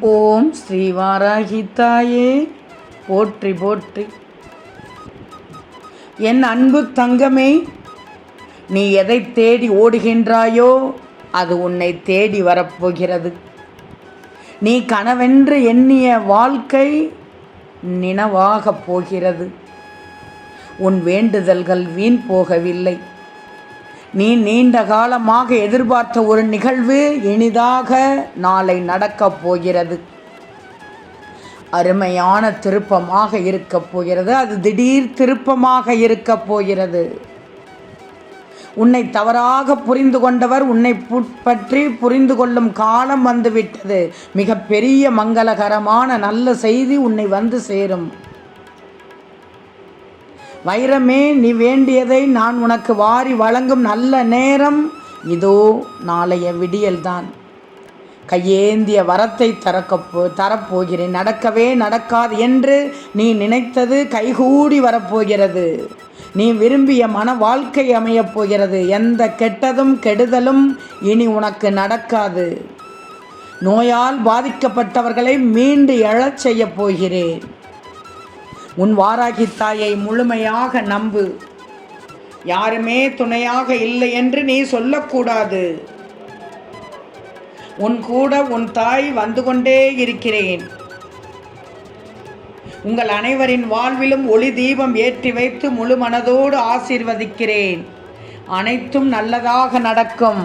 ஓம் ஸ்ரீ போற்றி போற்றி. என் அன்பு தங்கமே நீ எதை தேடி ஓடுகின்றாயோ அது உன்னை தேடி வரப்போகிறது. நீ கனவென்று எண்ணிய வாழ்க்கை நினவாகப் போகிறது. உன் வேண்டுதல்கள் வீண் போகவில்லை. நீ நீண்ட காலமாக எதிர்பார்த்த ஒரு நிகழ்வு இனிதாக நாளை நடக்கப் போகிறது. அருமையான திருப்பமாக இருக்கப் போகிறது. அது திடீர் திருப்பமாக இருக்கப் போகிறது. உன்னை தவறாக புரிந்து கொண்டவர் உன்னை பற்றி புரிந்து கொள்ளும் காலம் வந்துவிட்டது. மிகப்பெரிய மங்களகரமான நல்ல செய்தி உன்னை வந்து சேரும். வைரமே நீ வேண்டியதை நான் உனக்கு வாரி வழங்கும் நல்ல நேரம் இதோ நாளைய விடியல்தான். கையேந்திய வரத்தை தரக்க தரப்போகிறேன். நடக்கவே நடக்காது என்று நீ நினைத்தது கைகூடி வரப்போகிறது. நீ விரும்பிய மன வாழ்க்கை அமையப் போகிறது. எந்த கெட்டதும் கெடுதலும் இனி உனக்கு நடக்காது. நோயால் பாதிக்கப்பட்டவர்களை மீண்டு எழச் செய்யப் போகிறேன். உன் வாராகி தாயை முழுமையாக நம்பு. யாருமே துணையாக இல்லை என்று நீ சொல்லக்கூடாது. உன் கூட உன் தாய் வந்து கொண்டே இருக்கிறேன். உங்கள் அனைவரின் வாழ்விலும் ஒளி தீபம் ஏற்றி வைத்து முழு மனதோடு ஆசீர்வதிக்கிறேன். அனைத்தும் நல்லதாக நடக்கும்.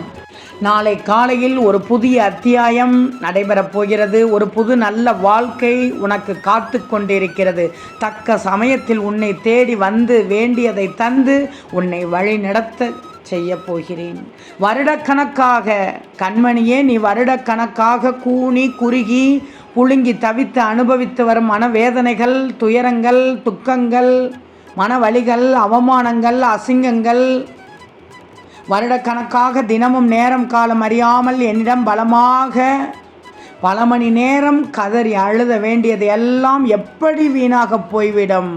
நாளை காலையில் ஒரு புதிய அத்தியாயம் நடைபெறப் போகிறது. ஒரு புது நல்ல வாழ்க்கை உனக்கு காத்து கொண்டிருக்கிறது. தக்க சமயத்தில் உன்னை தேடி வந்து வேண்டியதை தந்து உன்னை வழிநடத்த செய்ய போகிறேன். வருடக்கணக்காக கண்மணியே நீ வருடக்கணக்காக கூனி குறுகி புழுங்கி தவித்து அனுபவித்து வரும் மனவேதனைகள் துயரங்கள் துக்கங்கள் மனவழிகள் அவமானங்கள் அசிங்கங்கள் வருடக்கணக்காக தினமும் நேரம் காலம் அறியாமல் என்னிடம் பலமாக பல மணி நேரம் கதறி அழுத வேண்டியது எல்லாம் எப்படி வீணாக போய்விடும்?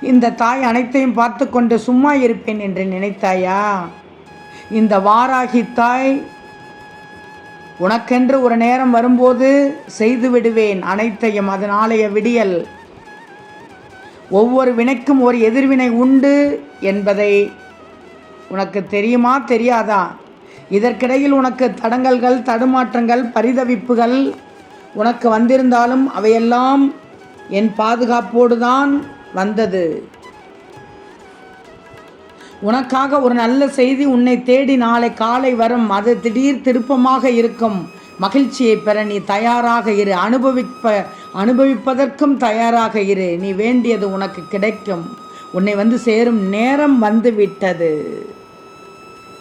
இந்த தாய் அனைத்தையும் பார்த்து கொண்டு சும்மா இருப்பேன் என்று நினைத்தாயா? இந்த வாராகி தாய் உனக்கென்று ஒரு நேரம் வரும்போது செய்து விடுவேன் அனைத்தையும் அது நாளைய விடியல். ஒவ்வொரு வினைக்கும் ஒரு எதிர்வினை உண்டு என்பதை உனக்கு தெரியுமா தெரியாதா? இதற்கிடையில் உனக்கு தடங்கல்கள் தடுமாற்றங்கள் பரிதவிப்புகள் உனக்கு வந்திருந்தாலும் அவையெல்லாம் என் பாதுகாப்போடு தான் வந்தது. உனக்காக ஒரு நல்ல செய்தி உன்னை தேடி நாளை காலை வரும். அது திடீர் திருப்பமாக இருக்கும். மகிழ்ச்சியை பெற நீ தயாராக இரு. அனுபவிப்ப அனுபவிப்பதற்கும் தயாராக இரு. நீ வேண்டியது உனக்கு கிடைக்கும். உன்னை வந்து சேரும் நேரம் வந்து விட்டது.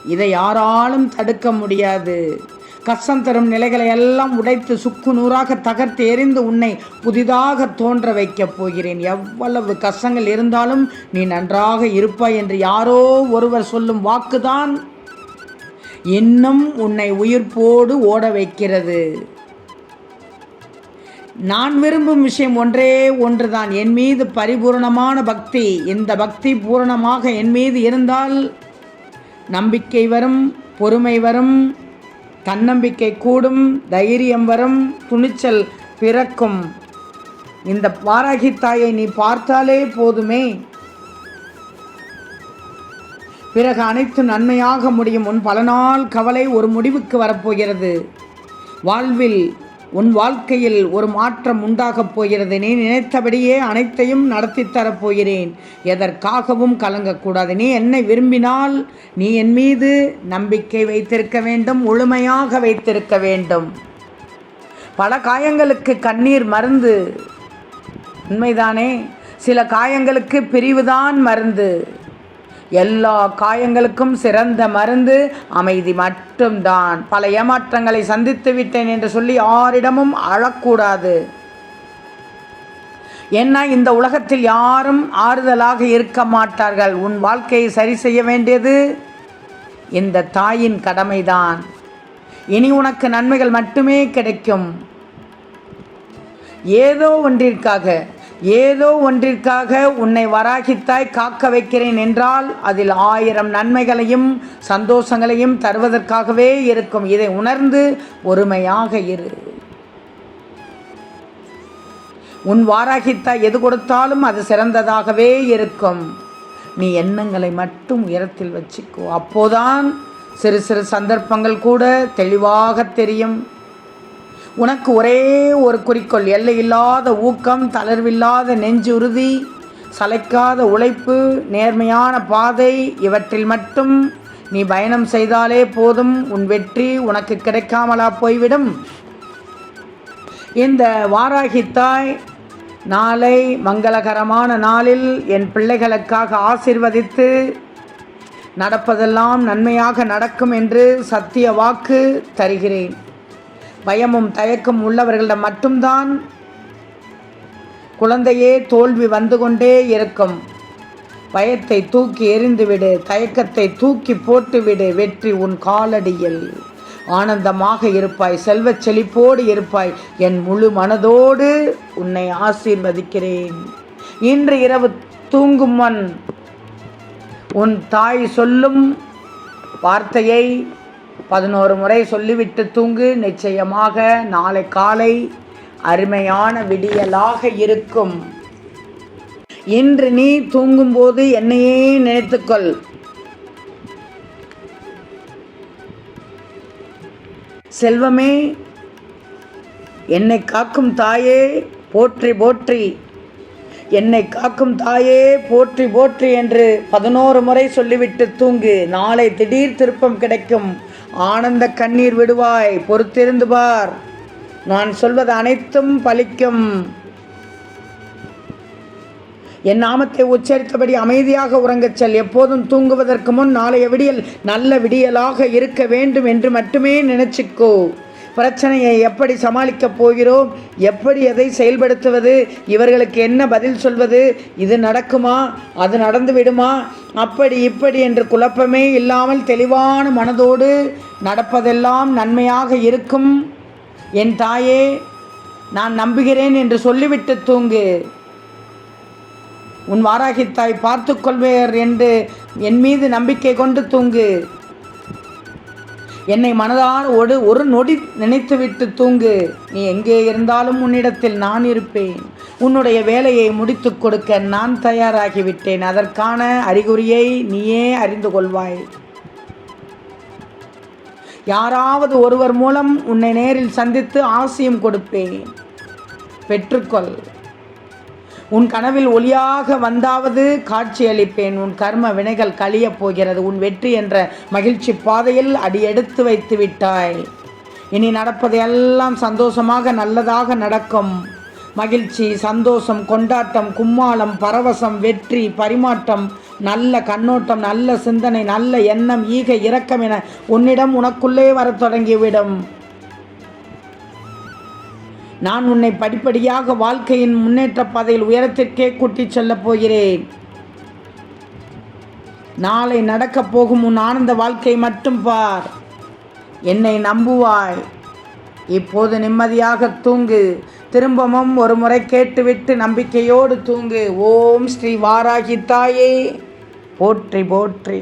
இதை யாராலும் தடுக்க முடியாது. கஷ்டம் தரும் நிலைகளை எல்லாம் உடைத்து சுக்கு நூறாக தகர்த்து எறிந்து உன்னை புதிதாக தோன்ற வைக்கப் போகிறேன். எவ்வளவு கஷ்டங்கள் இருந்தாலும் நீ நன்றாக இருப்பாய் என்று யாரோ ஒருவர் சொல்லும் வாக்குதான் இன்னும் உன்னை உயிர்ப்போடு ஓட வைக்கிறது. நான் விரும்பும் விஷயம் ஒன்றே ஒன்றுதான். என் மீது பரிபூரணமான பக்தி. இந்த பக்தி பூரணமாக என் மீது இருந்தால் நம்பிக்கை வரும் பொறுமை வரும் தன்னம்பிக்கை கூடும் தைரியம் வரும் துணிச்சல் பிறக்கும். இந்த வாராகி தாயை நீ பார்த்தாலே போதுமே. பிறகு அனைத்து நன்மையாக முடியும். உன் பல நாள் கவலை ஒரு முடிவுக்கு வரப்போகிறது. வாழ்வில் உன் வாழ்க்கையில் ஒரு மாற்றம் உண்டாகப் போகிறது. நீ நினைத்தபடியே அனைத்தையும் நடத்தி தரப்போகிறேன் எதற்காகவும் கலங்கக்கூடாது. நீ என்னை விரும்பினால் நீ என் மீது நம்பிக்கை வைத்திருக்க வேண்டும் முழுமையாக வைத்திருக்க வேண்டும். பல காயங்களுக்கு கண்ணீர் மருந்து. உண்மைதானே? சில காயங்களுக்கு பிரிவுதான் மருந்து. எல்லா காயங்களுக்கும் சிறந்த மருந்து அமைதி மட்டும்தான். பல ஏமாற்றங்களை சந்தித்து விட்டேன் என்று சொல்லி யாரிடமும் அழக்கூடாது. ஏன்னா இந்த உலகத்தில் யாரும் ஆறுதலாக இருக்க மாட்டார்கள். உன் வாழ்க்கையை சரி செய்ய வேண்டியது இந்த தாயின் கடமைதான். இனி உனக்கு நன்மைகள் மட்டுமே கிடைக்கும். ஏதோ ஒன்றிற்காக ஏதோ ஒன்றிற்காக உன்னை வராகித்தாய் காக்க வைக்கிறேன் என்றால் அதில் ஆயிரம் நன்மைகளையும் சந்தோஷங்களையும் தருவதற்காகவே இருக்கும். இதை உணர்ந்து ஒருமையாக இரு. உன் வாராகித்தாய் எது கொடுத்தாலும் அது சிறந்ததாகவே இருக்கும். நீ எண்ணங்களை மட்டும் உயரத்தில் வச்சுக்கோ. அப்போதான் சிறு சிறு சந்தர்ப்பங்கள் கூட தெளிவாக தெரியும். உனக்கு ஒரே ஒரு குறிக்கோள் எல்லையில்லாத ஊக்கம் தளர்வில்லாத நெஞ்சு உறுதி சளைக்காத உழைப்பு நேர்மையான பாதை இவற்றில் மட்டும் நீ பயணம் செய்தாலே போதும் உன் வெற்றி உனக்கு கிடைக்காமலா போய்விடும். இந்த வாராகித்தாய் நாளை மங்களகரமான நாளில் என் பிள்ளைகளுக்காக ஆசிர்வதித்து நடப்பதெல்லாம் நன்மையாக நடக்கும் என்று சத்திய வாக்கு தருகிறேன். பயமும் தயக்கம் உள்ளவர்களிடம் மட்டும்தான் குழந்தையே தோல்வி வந்து கொண்டே இருக்கும். பயத்தை தூக்கி எறிந்துவிடு தயக்கத்தை தூக்கி போட்டுவிடு வெற்றி உன் காலடியில். ஆனந்தமாக இருப்பாய் செல்வச் செழிப்போடு இருப்பாய். என் முழு மனதோடு உன்னை ஆசீர்வதிக்கிறேன். இன்று இரவு தூங்கும் முன் உன் தாய் சொல்லும் வார்த்தையை பதினோரு முறை சொல்லிவிட்டு தூங்கு. நிச்சயமாக நாளை காலை அருமையான விடியலாக இருக்கும். இன்று நீ தூங்கும்போது என்னையே நினைத்துக்கொள். செல்வமே என்னை காக்கும் தாயே போற்றி போற்றி. என்னை காக்கும் தாயே போற்றி போற்றி என்று பதினோரு முறை சொல்லிவிட்டு தூங்கு. நாளை திடீர் திருப்பம் கிடைக்கும். ஆனந்த கண்ணீர் விடுவாய் பொறுத்திருந்து பார். நான் சொல்வது அனைத்தும் பலிக்கும். என் நாமத்தை உச்சரித்தபடி அமைதியாக உறங்கச் செல். எப்போதும் தூங்குவதற்கு முன் நாளைய விடியல் நல்ல விடியலாக இருக்க வேண்டும் என்று மட்டுமே நினைச்சுக்கோ. பிரச்சனையை எப்படி சமாளிக்கப் போகிறோம்? எப்படி எதை செயல்படுத்துவது? இவர்களுக்கு என்ன பதில் சொல்வது? இது நடக்குமா? அது நடந்து விடுமா அப்படி இப்படி என்று குழப்பமே இல்லாமல் தெளிவான மனதோடு நடப்பதெல்லாம் நன்மையாக இருக்கும். என் தாயே நான் நம்புகிறேன் என்று சொல்லிவிட்டு தூங்கு. உன் வாராகித்தாய் பார்த்து கொள்வேர் என்று என் மீது நம்பிக்கை கொண்டு தூங்கு. என்னை மனதால் ஒரு ஒரு நொடி நினைத்துவிட்டு தூங்கு. நீ எங்கே இருந்தாலும் உன்னிடத்தில் நான் இருப்பேன். உன்னுடைய வேலையை முடித்து கொடுக்க நான் தயாராகிவிட்டேன். அதற்கான அறிகுறியை நீயே அறிந்து கொள்வாய். யாராவது ஒருவர் மூலம் உன்னை நேரில் சந்தித்து ஆசியம் கொடுப்பேன். பெற்றுக்கொள். உன் கனவில் ஒளியாக வந்தாவது காட்சியளிப்பேன். உன் கர்ம வினைகள் கழியப் போகிறது. உன் வெற்றி என்ற மகிழ்ச்சி பாதையில் அடி எடுத்து வைத்து விட்டாய். இனி நடப்பதையெல்லாம் சந்தோஷமாக நல்லதாக நடக்கும். மகிழ்ச்சி சந்தோஷம் கொண்டாட்டம் கும்மாளம் பரவசம் வெற்றி பரிமாற்றம் நல்ல கண்ணோட்டம் நல்ல சிந்தனை நல்ல எண்ணம் ஈக இரக்கம் என உன்னிடம் உனக்குள்ளே வரத் தொடங்கிவிடும். நான் உன்னை படிப்படியாக வாழ்க்கையின் முன்னேற்ற பாதையில் உயரத்திற்கே கூட்டிச் செல்லப் போகிறேன். நாளை நடக்கப் போகும் உன் ஆனந்த வாழ்க்கை மட்டும் பார். என்னை நம்புவாய். இப்போது நிம்மதியாக தூங்கு. திரும்பவும் ஒரு முறை கேட்டுவிட்டு நம்பிக்கையோடு தூங்கு. ஓம் ஸ்ரீ வாராகி தாயே. போற்றி போற்றி.